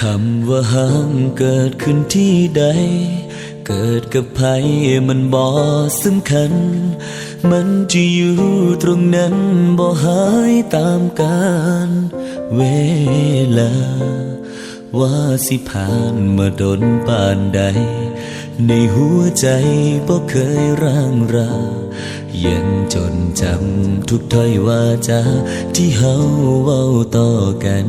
คำว่าห้ามเกิดขึ้นที่ใด เกิดกับภัยมันบ่สำคัญ มันจะอยู่ตรงนั้นบ่หายตามกาลเวลา ว่าสิผ่านมาดนปานใด ในหัวใจบ่เคยร่างรายังจนจำทุกถ้อยว่าจาที่เฮาเว้าต่อกัน